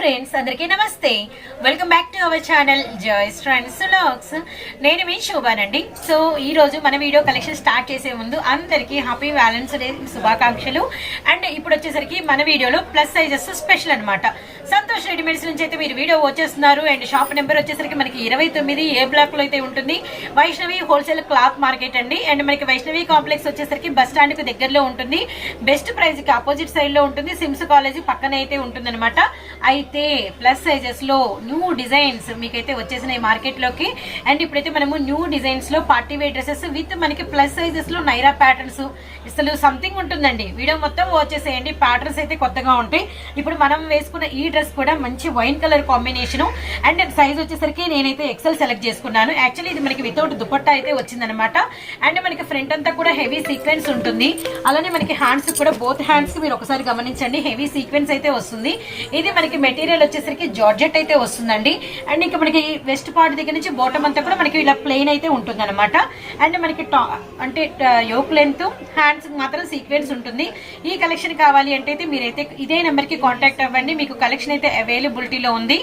Friends అందరికీ namaste. Welcome back to our channel Joy's friends vlogs నేను మీ శోభానండి. So ఈ రోజు మన వీడియో కలెక్షన్ స్టార్ట్ చేసే ముందు అందరికీ హ్యాపీ వ్యాలెన్స్ డే శుభాకాంక్షలు. అండ్ ఇప్పుడు వచ్చేసరికి మన వీడియోలో ప్లస్ సైజెస్ స్పెషల్ అన్నమాట. సంతోష్ రెడీమేడ్స్ నుంచి అయితే మీరు వీడియో వచ్చేస్తున్నారు అండ్ షాప్ నెంబర్ వచ్చేసరికి మనకి ఇరవై తొమ్మిది ఏ బ్లాక్లో అయితే ఉంటుంది. వైష్ణవి హోల్సేల్ క్లాత్ మార్కెట్ అండి. అండ్ మనకి వైష్ణవి కాంప్లెక్స్ వచ్చేసరికి బస్ స్టాండ్ దగ్గరలో ఉంటుంది. బెస్ట్ ప్రైస్కి ఆపోజిట్ సైడ్లో ఉంటుంది. సిమ్స్ కాలేజీ పక్కన అయితే ఉంటుందన్నమాట. అయితే ప్లస్ సైజెస్లో న్యూ డిజైన్స్ మీకైతే వచ్చేసినాయి మార్కెట్లోకి అండ్ ఇప్పుడైతే మనము న్యూ డిజైన్స్లో పార్టీ వేర్ డ్రెస్సెస్ విత్ మనకి ప్లస్ సైజెస్లో నైరా ప్యాటర్న్స్ అసలు సంథింగ్ ఉంటుందండి. వీడియో మొత్తం వచ్చేసేయండి ప్యాటర్న్స్ అయితే కొత్తగా ఉంటాయి. ఇప్పుడు మనం వేసుకున్న ఈ డ్రెస్ కూడా మంచి wine colour combination and size వచ్చేసరికి నేనైతే ఎక్సెల్ సెలెక్ట్ చేసుకున్నాను. యాక్చువల్లీ ఇది మనకి వితౌట్ దుపట్టా అయితే వచ్చిందనమాట అండ్ మనకి ఫ్రంట్ అంతా కూడా హెవీ సీక్వెన్స్ ఉంటుంది. అలానే మనకి హ్యాండ్స్ కూడా బోత్ హ్యాండ్స్కి మీరు ఒకసారి గమనించండి. హెవీ సీక్వెన్స్ అయితే వస్తుంది. ఇది మనకి మెటీరియల్ వచ్చేసరికి జార్జెట్ అయితే వస్తుందండి. అండ్ ఇంకా మనకి వెస్ట్ పార్ట్ దగ్గర నుంచి బాటమ్ అంతా కూడా మనకి ఇలా ప్లెయిన్ అయితే ఉంటుంది అనమాట అండ్ మనకి టా అంటే యోక్ లెంత్ హ్యాండ్స్ మాత్రం సీక్వెన్స్ ఉంటుంది. ఈ కలెక్షన్ కావాలి అంటే అయితే మీరైతే ఇదే నెంబర్కి కాంటాక్ట్ అవ్వండి. మీకు కలెక్షన్ అయితే అవైలబిలిటీలో ఉంది.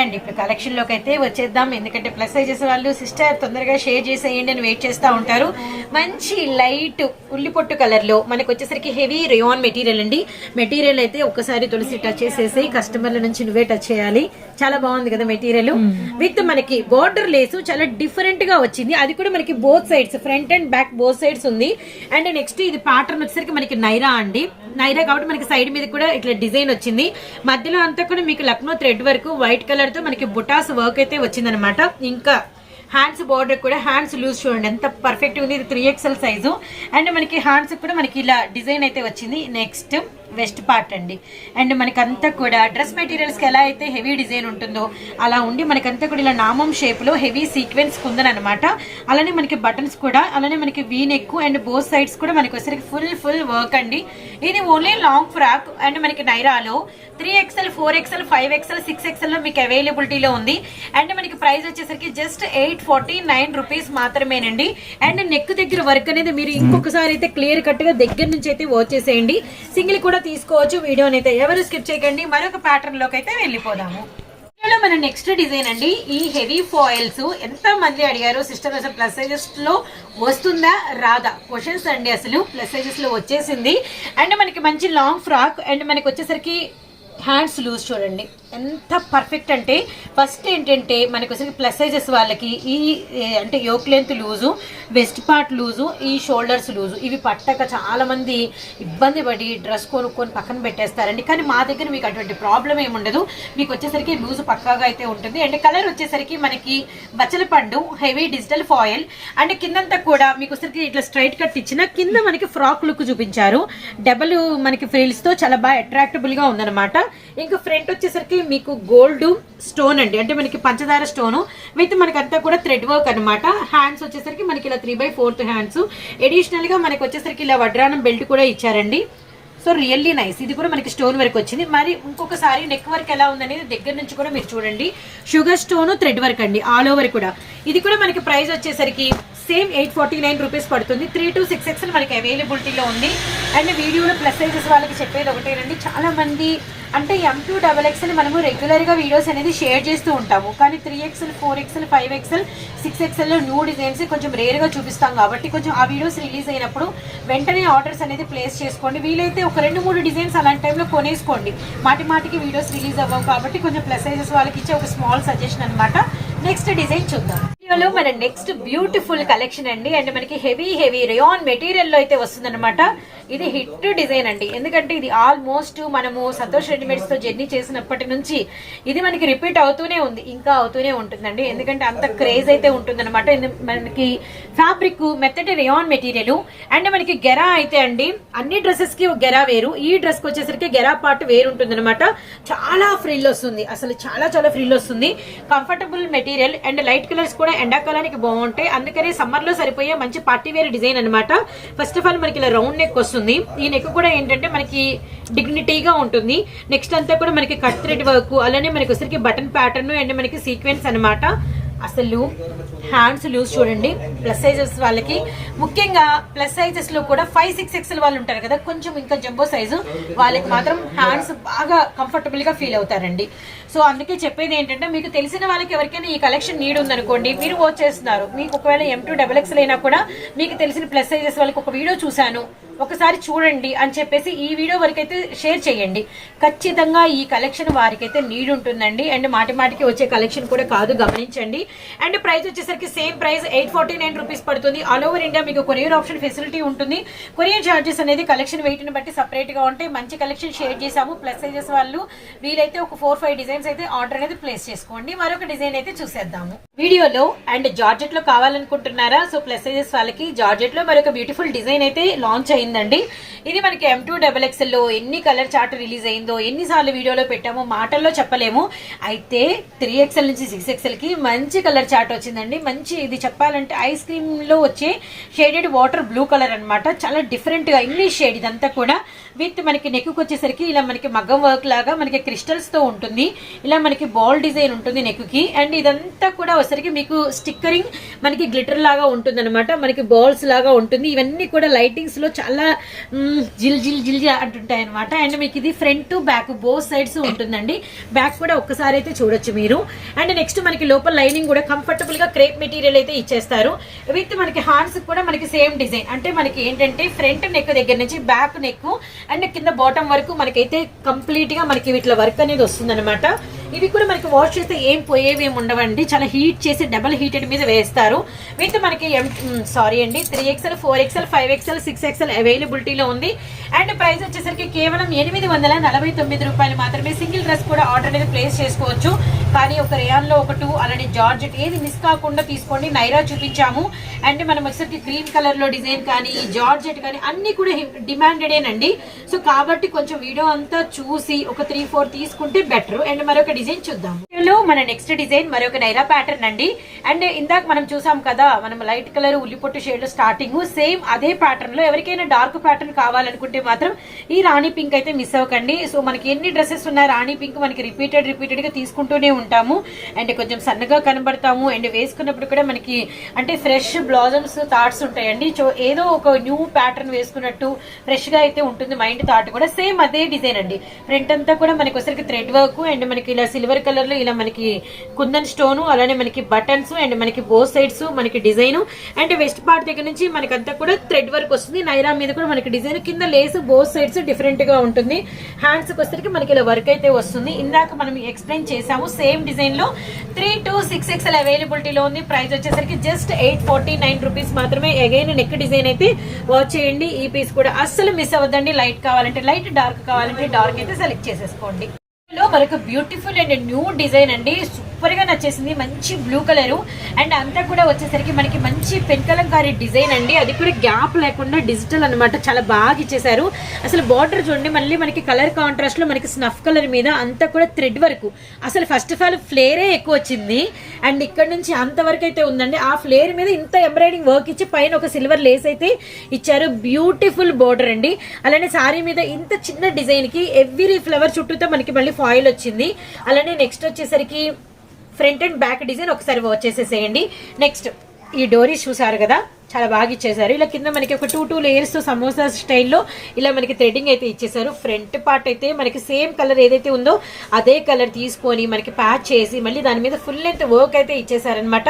అండ్ ఇప్పుడు కలెక్షన్లోకి అయితే వచ్చేద్దాం. ఎందుకంటే ప్లస్ సైజెస్ వాళ్ళు సిస్టర్ తొందరగా షేర్ చేసేయండి అని వెయిట్ చేస్తూ ఉంటారు. మంచి లైట్ ఉల్లి పొట్టు కలర్లో మనకి వచ్చేసరికి హెవీ రేయాన్ మెటీరియల్ అండి. మెటీరియల్ అయితే ఒక్కసారి తులసి టచ్ చేసేసి కస్టమర్ల నుంచి నువ్వే టచ్ చేయాలి. చాలా బాగుంది కదా మెటీరియల్ విత్ మనకి బోర్డర్ లేసు చాలా డిఫరెంట్గా వచ్చింది. అది కూడా మనకి both sides front and back both sides ఉంది. అండ్ నెక్స్ట్ ఇది ప్యాటర్న్ వచ్చేసరికి మనకి నైరా అండి. నైరా కాబట్టి మనకి సైడ్ మీద కూడా ఇట్లా డిజైన్ వచ్చింది. మధ్యలో అంతా కూడా మీకు లక్నో థ్రెడ్ వరకు వైట్ కలర్ తో మనకి బుటాస్ వర్క్ అయితే వచ్చిందనమాట ఇంకా హ్యాండ్స్ బార్డర్ కూడా హ్యాండ్స్ లూజ్ చూడండి ఎంత పర్ఫెక్ట్ ఉంది. ఇది త్రీ ఎక్స్ఎల్ సైజు అండ్ మనకి హ్యాండ్స్ కూడా మనకి ఇలా డిజైన్ అయితే వచ్చింది. నెక్స్ట్ వెస్ట్ పార్ట్ అండి. అండ్ మనకంతా కూడా డ్రెస్ మెటీరియల్స్కి ఎలా అయితే హెవీ డిజైన్ ఉంటుందో అలా ఉండి మనకంతా కూడా ఇలా నామం షేప్లో హెవీ సీక్వెన్స్ కుందనమాట అలానే మనకి బటన్స్ కూడా అలానే మనకి V neck and both sides కూడా మనకి వచ్చేసరికి ఫుల్ ఫుల్ వర్క్ అండి. ఇది ఓన్లీ లాంగ్ ఫ్రాక్ అండ్ మనకి నైరాలో three XL four XL five XL six ఎక్స్ఎల్లో మీకు అవైలబిలిటీలో ఉంది. అండ్ మనకి ప్రైస్ వచ్చేసరికి just eight forty nine rupees మాత్రమేనండి. అండ్ నెక్ దగ్గర వర్క్ అనేది మీరు ఇంకొకసారి అయితే క్లియర్ కట్గా దగ్గర నుంచి అయితే వచ్చేసేయండి సింగిల్ కూడా తీసుకోవచ్చు. వీడియోని అయితే ఎవరు స్కిప్ చేయకండి. మరొక ప్యాటర్న్లోకి అయితే వెళ్ళిపోదాము. వీడియోలో మన నెక్స్ట్ డిజైన్ అండి. ఈ హెవీ ఫాయిల్స్ ఎంత మంది అడిగారు? సిస్టర్ అసలు ప్లస్ సైజెస్లో వస్తుందా? రాదా? క్వశ్చన్స్ అండి అసలు. ప్లస్ సైజెస్లో వచ్చేసింది. అండ్ మనకి మంచి లాంగ్ ఫ్రాక్ అండ్ మనకి వచ్చేసరికి హ్యాండ్స్ లూజ్ చూడండి. ఎంత పర్ఫెక్ట్ అంటే ఫస్ట్ ఏంటంటే మనకు వచ్చేసరికి ప్లస్ సైజెస్ వాళ్ళకి ఈ అంటే yoke length loose waist part loose ఈ షోల్డర్స్ లూజు ఇవి పట్టక చాలామంది ఇబ్బంది పడి డ్రెస్ కొనుక్కొని పక్కన పెట్టేస్తారండి. కానీ మా దగ్గర మీకు అటువంటి ప్రాబ్లం ఏమి ఉండదు. మీకు వచ్చేసరికి లూజు పక్కాగా అయితే ఉంటుంది. అండ్ కలర్ వచ్చేసరికి మనకి బచ్చల పండు హెవీ డిజిటల్ ఫాయిల్ అండ్ కిందంతా కూడా మీకు వచ్చేసరికి ఇట్లా స్ట్రైట్ కట్ ఇచ్చిన కింద మనకి ఫ్రాక్ లుక్ చూపించారు. డబల్ మనకి ఫ్రిల్స్తో చాలా బాగా అట్రాక్టబుల్గా ఉందన్నమాట. ఇంకా ఫ్రంట్ వచ్చేసరికి మీకు గోల్డ్ స్టోన్ అండి. అంటే మనకి పంచదార స్టోన్. విత్ మనకి అంతా కూడా థ్రెడ్ వర్క్ అనమాట హ్యాండ్స్ వచ్చేసరికి మనకి ఇలా త్రీ బై ఫోర్త్ హ్యాండ్స్. అడిషనల్గా మనకి వచ్చేసరికి ఇలా వడ్రానం బెల్ట్ కూడా ఇచ్చారండి. So really nice. ఇది కూడా మనకి స్టోన్ వర్క్ వచ్చింది. మరి ఇంకొకసారి నెక్ వర్క్ ఎలా ఉందనేది దగ్గర నుంచి కూడా మీరు చూడండి. షుగర్ స్టోన్ థ్రెడ్ వర్క్ అండి. ఆల్ ఓవర్ కూడా. ఇది కూడా మనకి ప్రైస్ వచ్చేసరికి same eight forty nine rupees పడుతుంది. త్రీ టు సిక్స్ ఎక్స్ మనకి అవైలబిలిటీలో ఉంది. అండ్ వీడియోలో ప్లస్ సైజెస్ వాళ్ళకి చెప్పేది ఒకటేనండి. చాలా మంది అంటే ఎం టూ డబల్ ఎక్స్ఎల్ మనము రెగ్యులర్గా వీడియోస్ అనేది షేర్ చేస్తూ ఉంటాము. కానీ three XL four XL five XL six ఎక్స్ఎల్లో new designs కొంచెం రేర్గా చూపిస్తాం కాబట్టి కొంచెం ఆ వీడియోస్ రిలీజ్ అయినప్పుడు వెంటనే ఆర్డర్స్ అనేది ప్లేస్ చేసుకోండి. వీలైతే ఒక రెండు మూడు డిజైన్స్ అలాంటి టైంలో కొనేసుకోండి. మాటి మాటికి వీడియోస్ రిలీజ్ అవ్వవు కాబట్టి కొంచెం ప్లస్ సైజెస్ వాళ్ళకి ఇచ్చే ఒక స్మాల్ సజెషన్ అనమాట నెక్స్ట్ డిజైన్ చూద్దాం. వీడియోలో మన నెక్స్ట్ బ్యూటిఫుల్ కలెక్షన్ అండి. అండ్ మనకి హెవీ హెవీ రియాన్ మెటీరియల్లో అయితే వస్తుందన్నమాట. ఇది హిట్ డిజైన్ అండి. ఎందుకంటే ఇది ఆల్మోస్ట్ మనము సంతోష్ రెడీమేడ్స్తో జర్నీ చేసినప్పటి నుంచి ఇది మనకి రిపీట్ అవుతూనే ఉంది. ఇంకా అవుతూనే ఉంటుందండి. ఎందుకంటే అంత క్రేజ్ అయితే ఉంటుందన్నమాట. మనకి ఫ్యాబ్రిక్ మెత్తటి రియాన్ మెటీరియల్ అండ్ మనకి గెరా అయితే అండి అన్ని డ్రెస్సెస్కి గెరా వేరు. ఈ డ్రెస్కి వచ్చేసరికి గెరా పార్ట్ వేరు ఉంటుందన్నమాట. చాలా ఫ్రిల్ వస్తుంది. అసలు చాలా చాలా ఫ్రిల్ వస్తుంది. Comfortable material and light colours కూడా ఎండాకాలానికి బాగుంటాయి. అందుకనే సమ్మర్లో సరిపోయే మంచి పార్టీ వేర్ డిజైన్ అనమాట ఫస్ట్ ఆఫ్ ఆల్ మనకి ఇలా రౌండ్ నెక్ వస్తుంది. ఈ నెక్ కూడా ఏంటంటే మనకి డిగ్నిటీగా ఉంటుంది. నెక్స్ట్ అంతా కూడా మనకి కట్ థ్రెడ్ వర్క్ అలానే మనకి వచ్చరికి బటన్ ప్యాటర్న్ అండ్ మనకి సీక్వెన్స్ అనమాట అసలు హ్యాండ్స్ లూజ్ చూడండి. ప్లస్ సైజెస్ వాళ్ళకి. ముఖ్యంగా ప్లస్ సైజెస్లో కూడా ఫైవ్ సిక్స్ ఎక్స్ఎల్ వాళ్ళు ఉంటారు కదా. కొంచెం ఇంకా జంబో సైజు వాళ్ళకి మాత్రం హ్యాండ్స్ బాగా కంఫర్టబుల్గా ఫీల్ అవుతారండి. సో అందుకే చెప్పేది ఏంటంటే మీకు తెలిసిన వాళ్ళకి ఎవరికైనా ఈ కలెక్షన్ నీడ్ ఉందనుకోండి మీరు వాచ్ చేస్తున్నారు. మీకు ఒకవేళ ఎం టూ డబల్ ఎక్స్ఎల్ అయినా కూడా మీకు తెలిసిన ప్లస్ సైజెస్ వాళ్ళకి ఒక వీడియో చూశాను. ఒకసారి చూడండి అని చెప్పేసి ఈ వీడియో వరకైతే షేర్ చేయండి. ఖచ్చితంగా ఈ కలెక్షన్ వారికైతే నీడ్ ఉంటుందండి. అండ్ మాటి మాటికి వచ్చే కలెక్షన్ కూడా కాదు గమనించండి. అండ్ ప్రైస్ వచ్చేసరికి same price eight forty nine rupees పడుతుంది. ఆల్ ఓవర్ ఇండియా మీకు కొరియర్ ఆప్షన్ ఫెసిలిటీ ఉంటుంది. కొరియర్ చార్జెస్ అనేది కలెక్షన్ వెయిట్ని బట్టి సపరేట్గా ఉంటాయి. మంచి కలెక్షన్ షేర్ చేసాము ప్లస్ సైజెస్ వాళ్ళు వీలైతే ఒక ఫోర్ ఫైవ్ డిజైన్ డిజైన్స్ అయితే ఆర్డర్ అనేది ప్లేస్ చేసుకోండి. మరొక డిజైన్ అయితే చూసేద్దాము. వీడియోలో అండ్ జార్జెట్లో కావాలనుకుంటున్నారా? సో ప్లస్ సైజెస్ వాళ్ళకి జార్జెట్లో మరొక బ్యూటిఫుల్ డిజైన్ అయితే లాంచ్ అయిందండి. ఇది మనకి ఎం టూ డబల్ ఎక్స్ఎల్లో ఎన్ని కలర్ చార్ట్ రిలీజ్ అయిందో ఎన్నిసార్లు వీడియోలో పెట్టామో మాటల్లో చెప్పలేము. అయితే త్రీ ఎక్స్ఎల్ నుంచి సిక్స్ ఎక్స్ఎల్కి మంచి కలర్ చార్ట్ వచ్చిందండి. మంచి ఇది చెప్పాలంటే ఐస్ క్రీమ్లో వచ్చే షేడెడ్ వాటర్ బ్లూ కలర్ అన్నమాట. చాలా డిఫరెంట్గా ఇంగ్లీష్ షేడ్ ఇదంతా కూడా. విత్ మనకి నెక్ వచ్చేసరికి ఇలా మనకి మగ్గం వర్క్ లాగా మనకి క్రిస్టల్స్తో ఉంటుంది. ఇలా మనకి బాల్ డిజైన్ ఉంటుంది నెక్కి అండ్ ఇదంతా కూడా వచ్చేసరికి మీకు స్టిక్కరింగ్ మనకి గ్లిటర్ లాగా ఉంటుంది అనమాట మనకి బాల్స్ లాగా ఉంటుంది. ఇవన్నీ కూడా లైటింగ్స్లో చాలా జిల్ జిల్ జిల్ అంటుంటాయి అనమాట అండ్ మీకు ఇది ఫ్రంట్ బ్యాక్ బోత్ సైడ్స్ ఉంటుందండి. బ్యాక్ కూడా ఒక్కసారి అయితే చూడొచ్చు మీరు. అండ్ నెక్స్ట్ మనకి లోపల లైనింగ్ కూడా కంఫర్టబుల్గా క్రేప్ మెటీరియల్ అయితే ఇచ్చేస్తారు. విత్ మనకి హ్యాండ్స్ కూడా మనకి సేమ్ డిజైన్. అంటే మనకి ఏంటంటే ఫ్రంట్ నెక్ దగ్గర నుంచి బ్యాక్ నెక్ అండ్ కింద బాటమ్ వరకు మనకైతే కంప్లీట్గా మనకి వీటిలో వర్క్ అనేది వస్తుంది ఇవి కూడా మనకి వాష్ చేస్తే ఏం పోయేవి ఏమి ఉండవండి. చాలా హీట్ చేసి డబల్ హీటెడ్ మీద వేస్తారు. విత్ మనకి సారీ అండి three XL four XL five XL six XL అవైలబిలిటీలో ఉంది. అండ్ ప్రైస్ వచ్చేసరికి కేవలం ఎనిమిది వందల నలభై తొమ్మిది రూపాయలు మాత్రమే సింగిల్ డ్రెస్ కూడా ఆర్డర్ అనేది ప్లేస్ చేసుకోవచ్చు. కానీ ఒక రేయాన్లో ఒక టూ అలానే జార్జెట్ ఏది మిస్ కాకుండా తీసుకోండి. నైరా చూపించాము. అండ్ మనం వచ్చేసరికి గ్రీన్ కలర్లో డిజైన్ కానీ ఈ జార్జెట్ కానీ అన్ని కూడా డిమాండెడేనండి సో కాబట్టి కొంచెం వీడియో అంతా చూసి ఒక త్రీ ఫోర్ తీసుకుంటే బెటర్ అండ్ మరొక డిజైన్ చూద్దాం. లో మన నెక్స్ట్ డిజైన్ మరొక నైరా ప్యాటర్న్ అండి. అండ్ ఇందాక మనం చూసాం కదా మనం లైట్ కలర్ ఉల్లిపొట్టు షేడ్లో స్టార్టింగ్ సేమ్ అదే ప్యాటర్న్లో ఎవరికైనా డార్క్ ప్యాటర్న్ కావాలనుకుంటే మాత్రం ఈ రాణి పింక్ అయితే మిస్ అవ్వకండి. సో మనకి ఎన్ని డ్రెస్సెస్ ఉన్నాయి రాణి పింక్ మనకి రిపీటెడ్ రిపీటెడ్గా తీసుకుంటూనే ఉంటాము. అండ్ కొంచెం సన్నగా కనబడతాము. అండ్ వేసుకున్నప్పుడు కూడా మనకి అంటే ఫ్రెష్ బ్లౌజమ్స్ థాట్స్ ఉంటాయండి. సో ఏదో ఒక న్యూ ప్యాటర్న్ వేసుకున్నట్టు ఫ్రెష్గా అయితే ఉంటుంది మైండ్ థాట్ కూడా. సేమ్ అదే డిజైన్ అండి. ఫ్రంట్ అంతా కూడా మనకి వచ్చరికి థ్రెడ్ వర్క్ అండ్ మనకి ఇలా సిల్వర్ కలర్లో ఇలా మనకి కుందన్ స్టోను అలానే మనకి బటన్స్ అండ్ మనకి బో సైడ్స్ మనకి డిజైన్. అండ్ వెస్ట్ పార్ట్ దగ్గర నుంచి మనకి అంతా కూడా థ్రెడ్ వర్క్ వస్తుంది. నైరా మీద కూడా మనకి డిజైన్. కింద లేస్ బో సైడ్స్ డిఫరెంట్గా ఉంటుంది. హ్యాండ్స్ వచ్చేసరికి మనకి ఇలా వర్క్ అయితే వస్తుంది. ఇందాక మనం ఎక్స్ప్లెయిన్ చేసాము సేమ్ డిజైన్లో త్రీ టూ సిక్స్ ఎక్స్ఎల్ అవైలబిలిటీలో ఉంది. ప్రైస్ వచ్చేసరికి just eight forty nine rupees మాత్రమే. అగైన్ నెక్ డిజైన్ అయితే వాచ్ చేయండి. ఈ పీస్ కూడా అస్సలు మిస్ అవ్వద్దండి. లైట్ కావాలంటే లైట్ డార్క్ కావాలంటే డార్క్ అయితే సెలెక్ట్ చేసేసుకోండి. లో మరొక బ్యూటిఫుల్ అండ్ న్యూ డిజైన్ అండి. సూపర్గా నచ్చేసింది. మంచి బ్లూ కలర్ అండ్ అంతా కూడా వచ్చేసరికి మనకి మంచి పెన్కలంకారీ డిజైన్ అండి. అది కూడా గ్యాప్ లేకుండా డిజిటల్ అన్నమాట. చాలా బాగా ఇచ్చేసారు అసలు బార్డర్ చూడండి. మళ్ళీ మనకి కలర్ కాంట్రాస్ట్లో మనకి స్నఫ్ కలర్ మీద అంతా కూడా థ్రెడ్ వర్క్ అసలు ఫస్ట్ ఆఫ్ ఆల్ ఫ్లేరే ఎక్కువ వచ్చింది. అండ్ ఇక్కడ నుంచి అంత వరకు అయితే ఉందండి. ఆ ఫ్లేర్ మీద ఇంత ఎంబ్రాయిడింగ్ వర్క్ ఇచ్చి పైన ఒక సిల్వర్ లేస్ అయితే ఇచ్చారు. బ్యూటిఫుల్ బోర్డర్ అండి. అలానే సారీ మీద ఇంత చిన్న డిజైన్కి ఎవ్రీ ఫ్లవర్ చుట్టూతో మనకి మళ్ళీ ఫాయిల్ వచ్చింది. అలానే నెక్స్ట్ వచ్చేసరికి ఫ్రంట్ అండ్ బ్యాక్ డిజైన్ ఒకసారి వచ్చేసేసేయండి నెక్స్ట్ ఈ డోరీస్ చూసారు కదా? చాలా బాగా ఇచ్చేసారు ఇలా కింద మనకి ఒక టూ టూ లేయర్స్ సమోసా స్టైల్లో ఇలా మనకి థ్రెడ్డింగ్ అయితే ఇచ్చేసారు ఫ్రంట్ పార్ట్ అయితే మనకి సేమ్ కలర్ ఏదైతే ఉందో అదే కలర్ తీసుకొని మనకి ప్యాచ్ చేసి మళ్ళీ దాని మీద ఫుల్ లెంత్ వర్క్ అయితే ఇచ్చేసారనమాట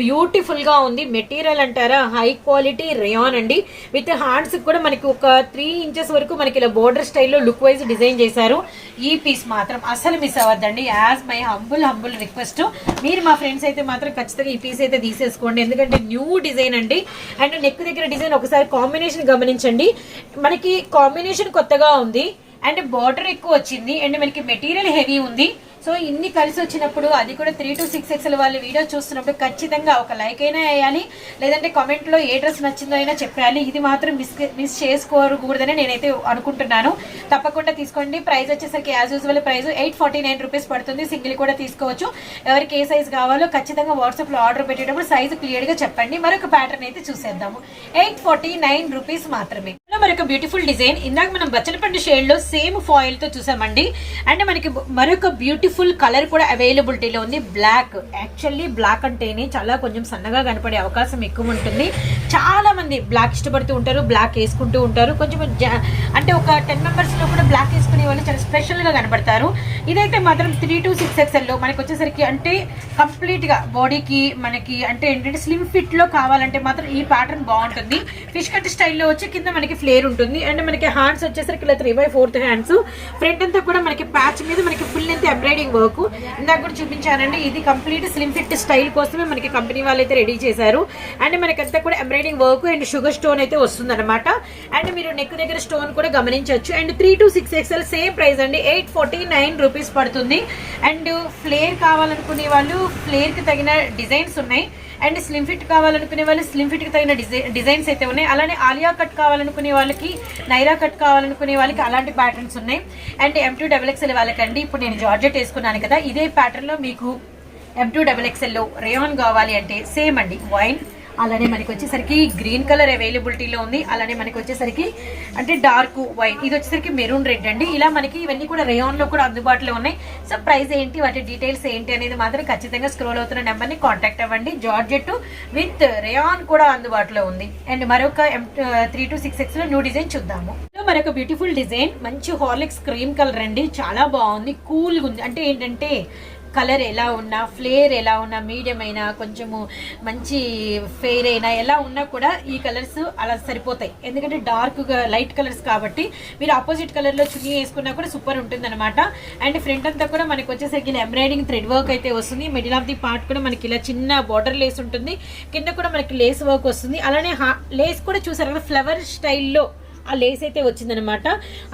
బ్యూటిఫుల్గా ఉంది. మెటీరియల్ అంటారా? హై క్వాలిటీ రేయాన్ అండి. విత్ హ్యాండ్స్ కూడా మనకి ఒక త్రీ ఇంచెస్ వరకు మనకి ఇలా బోర్డర్ స్టైల్లో లుక్ వైజ్ డిజైన్ చేశారు. ఈ పీస్ మాత్రం అసలు miss అవ్వద్దండి. As my humble humble request మీరు మా ఫ్రెండ్స్ అయితే మాత్రం ఖచ్చితంగా ఈ పీస్ అయితే తీసేసుకోండి. ఎందుకంటే న్యూ డిజైన్ అండి. అండ్ నెక్ దగ్గర డిజైన్ ఒకసారి కాంబినేషన్ గమనించండి. మనకి కాంబినేషన్ కొత్తగా ఉంది. అండ్ బార్డర్ ఎక్కువ వచ్చింది. అండ్ మనకి మెటీరియల్ హెవీ ఉంది. సో ఇన్ని కలిసి వచ్చినప్పుడు అది కూడా త్రీ టు సిక్స్ ఎక్స్ఎల్ వాళ్ళు వీడియో చూస్తున్నప్పుడు ఖచ్చితంగా ఒక లైక్ అయినా వేయాలి. లేదంటే కామెంట్లో ఏ డ్రెస్ నచ్చిందో అయినా చెప్పాలి ఇది మాత్రం మిస్ మిస్ చేసుకోకూడదని నేనైతే అనుకుంటున్నాను. తప్పకుండా తీసుకోండి. ప్రైస్ వచ్చేసరికి as usual price eight forty nine rupees పడుతుంది. సింగిల్ కూడా తీసుకోవచ్చు. ఎవరికి ఏ సైజ్ కావాలో ఖచ్చితంగా వాట్సాప్లో ఆర్డర్ పెట్టేటప్పుడు సైజు క్లియర్గా చెప్పండి. మరొక ప్యాటర్న్ అయితే చూసేద్దాము. ఎయిట్ ఫార్టీ నైన్ రూపీస్ మాత్రమే. మరొక బ్యూటిఫుల్ డిజైన్ ఇందాక మనం బచ్చలపండు షేడ్లో సేమ్ ఫాయిల్తో చూసామండి. అండ్ మనకి మరొక బ్యూటిఫుల్ కలర్ కూడా అవైలబిలిటీలో ఉంది. బ్లాక్ యాక్చువల్లీ బ్లాక్ అంటేనే చాలా కొంచెం సన్నగా కనపడే అవకాశం ఎక్కువ ఉంటుంది. చాలా మంది బ్లాక్ ఇష్టపడుతూ ఉంటారు బ్లాక్ వేసుకుంటూ ఉంటారు. కొంచెం జా- అంటే ఒక టెన్ మెంబర్స్లో కూడా బ్లాక్ వేసుకునే వాళ్ళు చాలా స్పెషల్గా కనపడతారు. ఇదైతే మాత్రం త్రీ టు సిక్స్ ఎక్స్ఎల్లో మనకి వచ్చేసరికి అంటే కంప్లీట్గా బాడీకి మనకి అంటే ఏంటంటే స్లిమ్ ఫిట్లో కావాలంటే మాత్రం ఈ ప్యాటర్న్ బాగుంటుంది. ఫిష్ కట్ స్టైల్లో వచ్చి కింద మనకి ఫ్లే పేరు ఉంటుంది అండ్ మనకి హ్యాండ్స్ వచ్చేసరికి ఇలా three by fourth hands front అంతా కూడా మనకి ప్యాచ్ మీద మనకి ఫుల్ లెంత్ ఎంబ్రాయిడింగ్ వర్క్ ఇందాక కూడా చూపించానండి ఇది కంప్లీట్ స్లిమ్ ఫిట్ స్టైల్ కోసమే మనకి కంపెనీ వాళ్ళు అయితే రెడీ చేశారు. అండ్ మనకి అంతా కూడా embroidering work and sugar stone అయితే వస్తుంది అనమాట అండ్ మీరు నెక్ దగ్గర స్టోన్ కూడా గమనించవచ్చు. And three to six XL same price అండి ఎయిట్ ఫార్టీ నైన్ రూపీస్ పడుతుంది. అండ్ ఫ్లేర్ కావాలనుకునే వాళ్ళు ఫ్లేర్కి తగిన డిజైన్స్ ఉన్నాయి. అండ్ స్లిమ్ ఫిట్ కావాలనుకునే వాళ్ళు స్లిమ్ ఫిట్కి తగిన డిజైన్స్ అయితే ఉన్నాయి. అలానే ఆలియా కట్ కావాలనుకునే వాళ్ళకి నైరా కట్ కావాలనుకునే వాళ్ళకి అలాంటి ప్యాటర్న్స్ ఉన్నాయి. And M to double XL వాళ్ళకండి. ఇప్పుడు నేను జార్జెట్ వేసుకున్నాను కదా ఇదే ప్యాటర్న్లో మీకు ఎం టూ డబల్ ఎక్స్ఎల్లో రేయాన్ కావాలి అంటే సేమ్ అండి వైన్. అలానే మనకి వచ్చేసరికి గ్రీన్ కలర్ అవైలబిలిటీలో ఉంది. అలానే మనకి వచ్చేసరికి అంటే డార్క్ వైట్. ఇది వచ్చేసరికి మెరూన్ రెడ్ అండి. ఇలా మనకి ఇవన్నీ కూడా రేయాన్లో కూడా అందుబాటులో ఉన్నాయి. సో ప్రైస్ ఏంటి? వాటి డీటెయిల్స్ ఏంటి అనేది మాత్రం ఖచ్చితంగా స్క్రోల్ అవుతున్న నెంబర్ని కాంటాక్ట్ అవ్వండి. జార్జెట్ విత్ రేయాన్ కూడా అందుబాటులో ఉంది. అండ్ మరొక త్రీ టు సిక్స్ ఎక్స్లో న్యూ డిజైన్ చూద్దాము. మరొక బ్యూటిఫుల్ డిజైన్. మంచి హార్లిక్స్ క్రీమ్ కలర్ అండి. చాలా బాగుంది. కూల్గా ఉంది. అంటే ఏంటంటే కలర్ ఎలా ఉన్నా ఫ్లేర్ ఎలా ఉన్నా మీడియం అయినా కొంచెము మంచి ఫెయిర్ అయినా ఎలా ఉన్నా కూడా ఈ కలర్స్ అలా సరిపోతాయి. ఎందుకంటే డార్క్గా లైట్ కలర్స్ కాబట్టి మీరు ఆపోజిట్ కలర్లో చున్నీ వేసుకున్నా కూడా సూపర్ ఉంటుంది అనమాట అండ్ ఫ్రంట్ అంతా కూడా మనకి వచ్చేసరికి ఇలా ఎంబ్రాయిడింగ్ థ్రెడ్ వర్క్ అయితే వస్తుంది. మిడిల్ ఆఫ్ ది పార్ట్ కూడా మనకి ఇలా చిన్న బార్డర్ లేస్ ఉంటుంది. కింద కూడా మనకి లేస్ వర్క్ వస్తుంది. అలానే లేస్ కూడా చూసారు కదా ఫ్లవర్ స్టైల్లో ఆ లేస్ అయితే వచ్చిందనమాట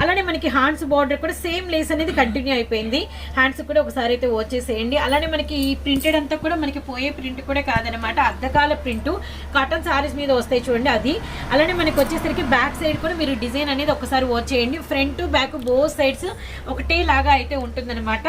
అలానే మనకి హ్యాండ్స్ బార్డర్ కూడా సేమ్ లేస్ అనేది కంటిన్యూ అయిపోయింది. హ్యాండ్స్ కూడా ఒకసారి అయితే వచ్చేసేయండి. అలానే మనకి ఈ ప్రింటెడ్ అంతా కూడా మనకి పోయే ప్రింట్ కూడా కాదనమాట అర్ధకాల ప్రింట్ కాటన్ సారీస్ మీద వస్తాయి చూడండి అది. అలానే మనకి వచ్చేసరికి బ్యాక్ సైడ్ కూడా మీరు డిజైన్ అనేది ఒకసారి వాచ్ చేయండి. ఫ్రంట్ బ్యాక్ బో సైడ్స్ ఒకటే లాగా అయితే ఉంటుందన్నమాట.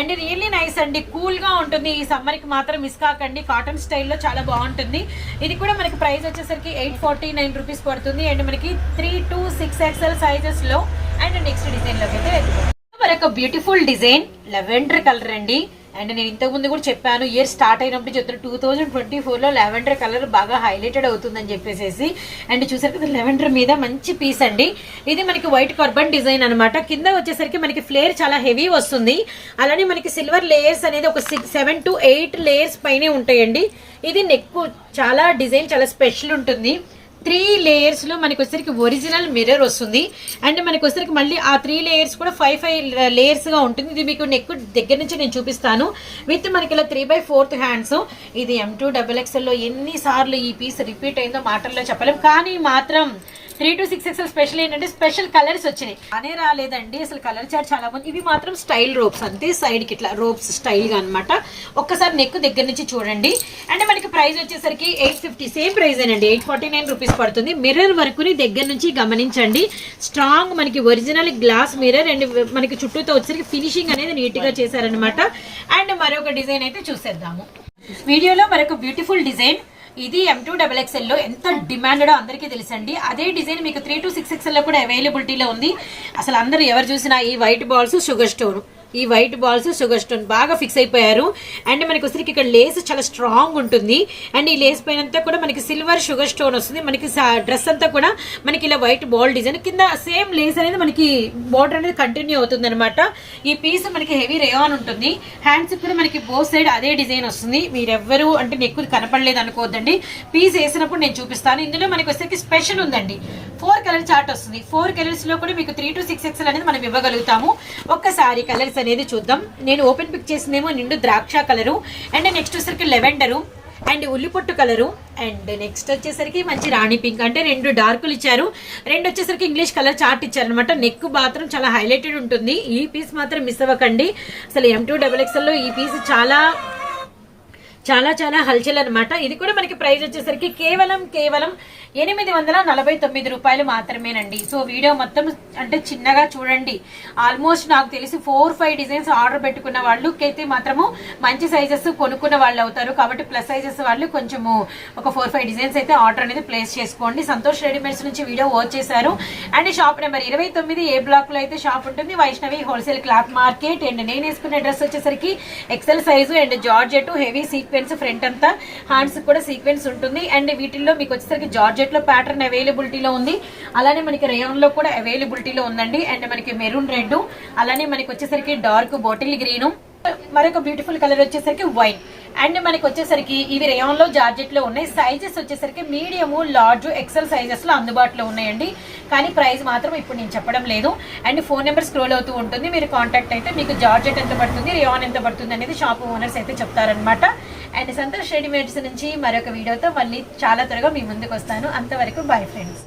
అండ్ రియల్లీ నైస్ అండి. కూల్గా ఉంటుంది. ఈ సమ్మర్కి మాత్రం మిస్ కాకండి. కాటన్ స్టైల్లో చాలా బాగుంటుంది. ఇది కూడా మనకి ప్రైస్ వచ్చేసరికి ఎయిట్ ఫార్టీ నైన్ రూపీస్ పడుతుంది. అండ్ మనకి త్రీ టు సిక్స్ ఎక్స్ఎల్ సైజెస్లో అండ్ నెక్స్ట్ డిజైన్లోకి అయితే వెళ్తాం మరొక బ్యూటిఫుల్ డిజైన్ లెవెండర్ కలర్ అండి. అండ్ నేను ఇంతకు ముందు కూడా చెప్పాను ఇయర్ స్టార్ట్ అయినప్పుడు చెప్తాను టూ థౌజండ్ ట్వంటీ ఫోర్లో లెవెండర్ కలర్ బాగా హైలైటెడ్ అవుతుందని చెప్పేసి అండ్ చూసారు కదా లెవెండర్ మీద మంచి పీస్ అండి. ఇది మనకి వైట్ కార్బన్ డిజైన్ అన్నమాట. కింద వచ్చేసరికి మనకి ఫ్లేర్ చాలా హెవీ వస్తుంది. అలానే మనకి సిల్వర్ లేయర్స్ అనేది ఒక six seven to eight layers పైనే ఉంటాయండి. ఇది నెక్ చాలా డిజైన్ చాలా స్పెషల్ ఉంటుంది. త్రీ లేయర్స్లో మనకి ఒరిజినల్ మిర్రర్ వస్తుంది. అండ్ మనకి వచ్చరికి మళ్ళీ ఆ త్రీ లేయర్స్ కూడా ఫైవ్ ఫైవ్ లేయర్స్గా ఉంటుంది. ఇది మీకు నెక్ దగ్గర నుంచి నేను చూపిస్తాను. విత్ మనకి ఇలా త్రీ బై ఫోర్త్ హ్యాండ్స్ ఇది ఎం టూ డబల్ ఎక్స్ఎల్ ఎన్నిసార్లు ఈ పీస్ రిపీట్ అయిందో మాటల్లో చెప్పలేం. కానీ మాత్రం three to six XL special ఏంటంటే స్పెషల్ కలర్స్ వచ్చినాయి. అనే రాలేదండి. అసలు కలర్ చార్ట్ చాలా బాగుంది. ఇవి మాత్రం స్టైల్ రోప్స్ అంతే సైడ్కి ఇట్లా రోప్స్ స్టైల్గా అనమాట ఒక్కసారి నెక్ దగ్గర నుంచి చూడండి. అంటే మనకి ప్రైస్ వచ్చేసరికి ఎయిట్ ఫిఫ్టీ సేమ్ ప్రైస్ అండి ఎయిట్ ఫార్టీ నైన్ రూపీస్ పడుతుంది. మిర్రర్ వర్క్ని దగ్గర నుంచి గమనించండి. స్ట్రాంగ్ మనకి ఒరిజినల్ గ్లాస్ మిర్రర్ అండ్ మనకి చుట్టూతో వచ్చేసరికి ఫినిషింగ్ అనేది నీట్గా చేశారనమాట అండ్ మరొక డిజైన్ అయితే చూసేద్దాము. వీడియోలో మరొక బ్యూటిఫుల్ డిజైన్ ఇది ఎం టూ డబల్ ఎక్స్ఎల్లో ఎంత డిమాండెడో అందరికీ తెలుసండి. అదే డిజైన్ మీకు త్రీ టు సిక్స్ ఎక్స్ఎల్లో కూడా అవైలబిలిటీలో ఉంది. అసలు అందరూ ఎవరు చూసినా ఈ వైట్ బాల్స్ షుగర్ స్టోన్ ఈ వైట్ బాల్స్ షుగర్ స్టోన్ బాగా ఫిక్స్ అయిపోయారు. అండ్ మనకి వచ్చరికి ఇక్కడ లేస్ చాలా స్ట్రాంగ్ ఉంటుంది. అండ్ ఈ లేస్ పైన కూడా మనకి సిల్వర్ షుగర్ స్టోన్ వస్తుంది. మనకి డ్రెస్ అంతా కూడా మనకి ఇలా వైట్ బాల్ డిజైన్ కింద సేమ్ లేస్ అనేది మనకి బార్డర్ అనేది కంటిన్యూ అవుతుంది అనమాట ఈ పీస్ మనకి హెవీ రేయాన్ ఉంటుంది. హ్యాండ్స్ కూడా మనకి బోత్ సైడ్ అదే డిజైన్ వస్తుంది. మీరెవ్వరు అంటే ఎక్కువ కనపడలేదు అనుకోవద్దండి. పీస్ వేసినప్పుడు నేను చూపిస్తాను. ఇందులో మనకి వచ్చేసరికి స్పెషల్ ఉందండి. ఫోర్ కలర్ చార్ట్ వస్తుంది. ఫోర్ కలర్స్లో కూడా మీకు త్రీ టు సిక్స్ ఎక్స్ఎల్ అనేది మనం ఇవ్వగలుగుతాము. ఒక్కసారి కలర్స్ అనేది చూద్దాం. నేను ఓపెన్ పిక్ చేసిందేమో నిండు ద్రాక్ష కలరు అండ్ నెక్స్ట్ వచ్చేసరికి లెవెండరు అండ్ ఉల్లిపొట్టు కలరు అండ్ నెక్స్ట్ వచ్చేసరికి మంచి రాణి పింక్ అంటే రెండు డార్కులు ఇచ్చారు. రెండు వచ్చేసరికి ఇంగ్లీష్ కలర్ చార్ట్ ఇచ్చారు అనమాట నెక్ మాత్రం చాలా హైలైటెడ్ ఉంటుంది. ఈ పీస్ మాత్రం మిస్ అవ్వకండి. అసలు ఎం టూ డబల్ ఎక్స్ఎల్లో ఈ పీస్ చాలా చాలా చాలా హల్చల్ అనమాట ఇది కూడా మనకి ప్రైస్ వచ్చేసరికి కేవలం కేవలం ఎనిమిది వందల నలభై తొమ్మిది రూపాయలు మాత్రమేనండి. సో వీడియో మొత్తం అంటే చిన్నగా చూడండి. ఆల్మోస్ట్ నాకు తెలిసి ఫోర్ ఫైవ్ డిజైన్స్ ఆర్డర్ పెట్టుకున్న వాళ్ళకైతే మాత్రము మంచి సైజెస్ కొనుక్కున్న వాళ్ళు అవుతారు. కాబట్టి ప్లస్ సైజెస్ వాళ్ళు కొంచెము ఒక ఫోర్ ఫైవ్ డిజైన్స్ అయితే ఆర్డర్ అనేది ప్లేస్ చేసుకోండి. సంతోష్ రెడీమేడ్స్ నుంచి వీడియో వాచ్ చేశారు. అండ్ షాప్ నెంబర్ ఇరవై తొమ్మిది ఏ బ్లాక్లో అయితే షాప్ ఉంటుంది Vaishnavi wholesale cloth market. And నేను వేసుకునే డ్రెస్ వచ్చేసరికి XL size and georgette heavy seat sequence front అంతా. హ్యాండ్స్ కూడా సీక్వెన్స్ ఉంటుంది. అండ్ వీటిల్లో మీకు వచ్చేసరికి జార్జెట్లో ప్యాటర్న్ అవైలబిలిటీలో ఉంది. అలానే మనకి రేయన్లో కూడా అవైలబిలిటీలో ఉందండి. అండ్ మనకి మెరూన్ రెడ్ అలానే మనకి వచ్చేసరికి డార్క్ బాటిల్ గ్రీను మరొక బ్యూటిఫుల్ కలర్ వచ్చేసరికి వైన్ అండ్ మనకి వచ్చేసరికి ఇవి రేయాన్లో జార్జెట్లో ఉన్నాయి. సైజెస్ వచ్చేసరికి మీడియము లార్జ్ ఎక్సెల్ సైజెస్లో అందుబాటులో ఉన్నాయండి. కానీ ప్రైస్ మాత్రం ఇప్పుడు నేను చెప్పడం లేదు. అండ్ ఫోన్ నెంబర్ స్క్రోల్ అవుతూ ఉంటుంది. మీరు కాంటాక్ట్ అయితే మీకు జార్జెట్ ఎంత పడుతుంది రేయాన్ ఎంత పడుతుంది అనేది షాప్ ఓనర్స్ అయితే చెప్తారనమాట అండ్ సంతోష్ రెడీమేడ్స్ నుంచి మరొక వీడియోతో మళ్ళీ చాలా త్వరగా మీ ముందుకు వస్తాను. అంతవరకు బాయ్ ఫ్రెండ్స్.